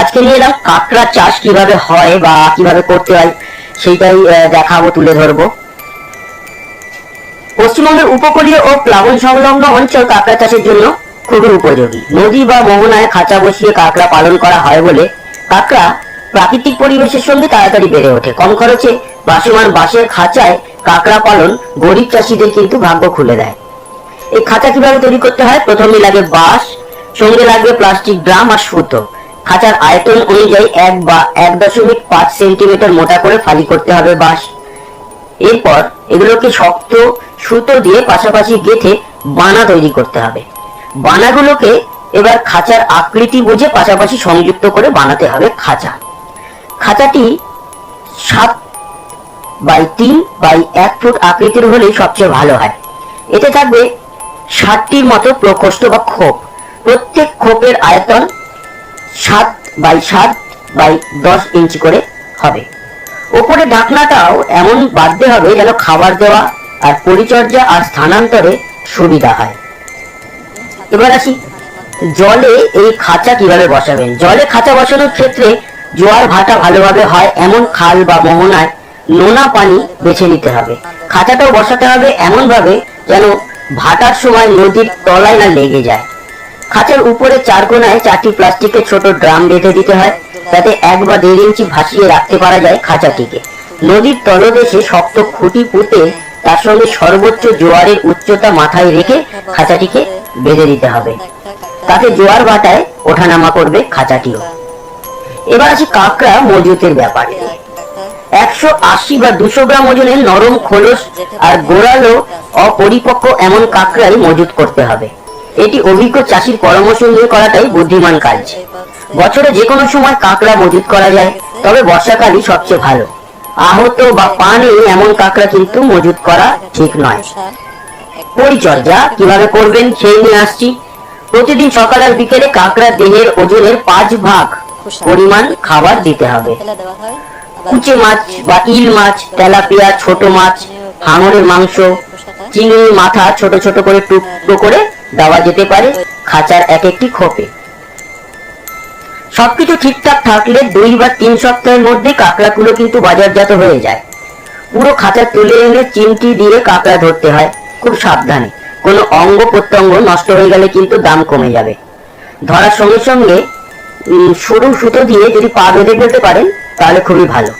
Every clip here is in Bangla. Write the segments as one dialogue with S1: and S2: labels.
S1: আজকে নিয়ে এলাম কাঁকড়া চাষ কীভাবে হয় বা কীভাবে করতে হয়, সেইটাই দেখাবো, তুলে ধরবো। পশ্চিমবঙ্গের উপকূলীয় ও প্লাবন সংলগ্ন অঞ্চল কাঁকড়া চাষের জন্য খুবই উপযোগী। নদী বা মোহনায় খাঁচা বসিয়ে কাঁকড়া পালন করা হয় বলে কাঁকড়া প্রাকৃতিক পরিবেশের সঙ্গে তাড়াতাড়ি বেড়ে ওঠে। কম খরচে বাসমান বাঁশের খাঁচায় কাঁকড়া পালন গরিব চাষিদের কিন্তু ভাগ্য খুলে দেয়। এই খাঁচা কীভাবে তৈরি করতে হয়? প্রথমে লাগে বাঁশ, সঙ্গে লাগবে প্লাস্টিক ড্রাম আর সুতো। খাঁচার আয়তন অনুযায়ী এক বা এক দশমিক পাঁচ সেন্টিমিটার মোটা করে ফালি করতে হবে বাঁশ। এরপর এগুলোকে শক্ত সুতো দিয়ে পাশাপাশি গেঁথে বানা তৈরি করতে হবে। বানাগুলোকে এবার খাঁচার আকৃতি বুঝে পাশাপাশি সংযুক্ত করে বানাতে হবে খাঁচা। খাঁচাটি সাত বাই তিন বাই এক ফুট আকৃতির হলেই সবচেয়ে ভালো হয়। এতে থাকবে ষাটটির মতো প্রকোষ্ঠ বা খোপ। প্রত্যেক খোপের আয়তন সাত বাই সাত বাই দশ ইঞ্চি করে হবে। ওপরে ঢাকনাটাও এমন বাঁধতে হবে যেন খাবার দেওয়া আর পরিচর্যা আর স্থানান্তরে সুবিধা হয়। এবার আসি, জলে এই খাঁচা কীভাবে বসাবেন? জলে খাঁচা বসানোর ক্ষেত্রে জোয়ার ভাটা ভালোভাবে হয়, এমন খাল বা মোহনায় নোনা পানি বেছে নিতে হবে। খাঁচাটাও বসাতে হবে এমন ভাবে যেন ভাটার সময় নদীর তলায় না লেগে যায়। খাঁচার উপরে চার কোনায় চারটি প্লাস্টিকের ছোট ড্রাম বেঁধে দিতে হয়, যাতে এক বা দেড় ইঞ্চি ভাসিয়ে রাখতে পারা যায় খাঁচাটিকে। নদীর তলদেশে শক্ত খুঁটি পুঁতে তার সঙ্গে সর্বোচ্চ জোয়ারের উচ্চতা মাথায় রেখে খাঁচাটিকে বেঁধে দিতে হবে। তাতে জোয়ার ভাটায় ওঠানামা করবে খাঁচাটিও। এবার আছে কাঁকড়া মজুতের ব্যাপারে। একশো আশি বা দুশো গ্রাম ওজনের নরম খোলস আর গোড়ালো অপরিপক্ক এমন কাঁকড়াই মজুত করতে হবে। এটি অভিজ্ঞ চাষির পরামর্শ নিয়ে করাটাই বুদ্ধিমান কাজ। বছরে যে কোনো সময় কাঁকড়া মজুত করা যায়, তবে বর্ষাকালই সবচেয়ে ভালো। আহত বা পানে এমন কাঁকড়া কিন্তু মজুত করা ঠিক নয়। পরিচর্যা, কীভাবে করবেন সেই নিয়ে আসছি। প্রতিদিন সকাল আর বিকেলে কাঁকড়া দেহের ওজনের পাঁচ ভাগ পরিমাণ খাবার দিতে হবে। কুচে মাছ বা ইল মাছ, তেলাপিয়া, ছোট মাছ, হাঙরের মাংস চিংড়ি মাথা ছোট ছোট করে টুকরো করে দেওয়া যেতে পারে খাঁচার এক একটি খোপে। সবকিছু ঠিকঠাক থাকলে দুই বা তিন সপ্তাহের মধ্যে কাঁকড়াগুলো কিন্তু বাজারজাত হয়ে যায়। পুরো খাঁচা তুলে এনে চিমটি দিয়ে কাঁকড়া ধরতে হয়, খুব সাবধানে। কোনো অঙ্গ প্রত্যঙ্গ নষ্ট হয়ে গেলে কিন্তু দাম কমে যাবে। ধরার সঙ্গে সঙ্গে সরু সুতো দিয়ে যদি পা বেঁধে ফেলতে পারেন, তাহলে খুবই ভালো।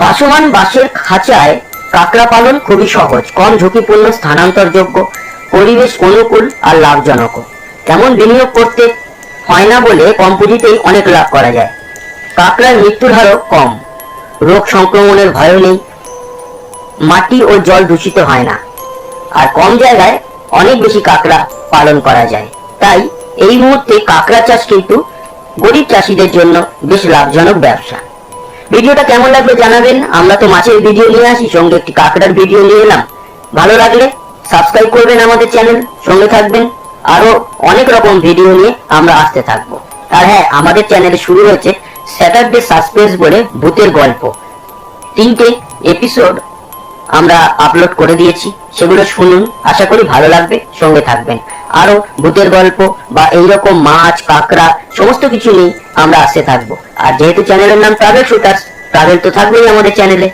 S1: ভাসমান বাঁশের খাঁচায় কাঁকড়া পালন খুবই সহজ। কম ঝুঁকিপূর্ণ, স্থানান্তরযোগ্য, পরিবেশ অনুকূল আর লাভজনক। তেমন বিনিয়োগ করতে হয় না বলে কম পুঁজিতেই অনেক লাভ করা যায়। কাঁকড়ার মৃত্যুর হারও কম। রোগ সংক্রমণের ভয়ও নেই। মাটি ও জল দূষিত হয় না। আর কম জায়গায় অনেক বেশি কাঁকড়া পালন করা যায়। তাই এই মুহূর্তে কাঁকড়া চাষ কিন্তু গরিব চাষিদের জন্য বেশ লাভজনক ব্যবসা। ভিডিওটা কেমন লাগল জানাবেন? আমরা তো মাছের ভিডিও নিয়ে আসি, সঙ্গে একটি কাঁকড়ার ভিডিও নিয়ে এলাম। ভালো লাগলে সাবস্ক্রাইব করবেন আমাদের চ্যানেল সঙ্গে থাকবেন। আরও অনেক রকম ভিডিও নিয়ে আমরা আসতে থাকব। আর হ্যাঁ আমাদের চ্যানেলে শুরু হয়েছে স্যাটারডে সাসপেন্স বলে ভূতের গল্প। তিনটে এপিসোড আমরা আপলোড করে দিয়েছি। সেগুলো শুনুন, আশা করি ভালো লাগবে, সঙ্গে থাকবেন। আরও ভূতের গল্প বা এইরকম মাছ কাঁকড়া সমস্ত কিছু নিয়ে আমরা আসতে থাকব। আর যেহেতু চ্যানেলের নাম ট্রাভেল শুটার্স ট্রাভেল তো থাকবেই আমাদের চ্যানেলে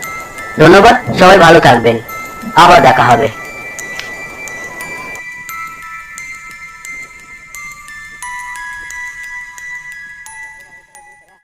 S1: ধন্যবাদ, সবাই ভালো থাকবেন। আবার দেখা হবে।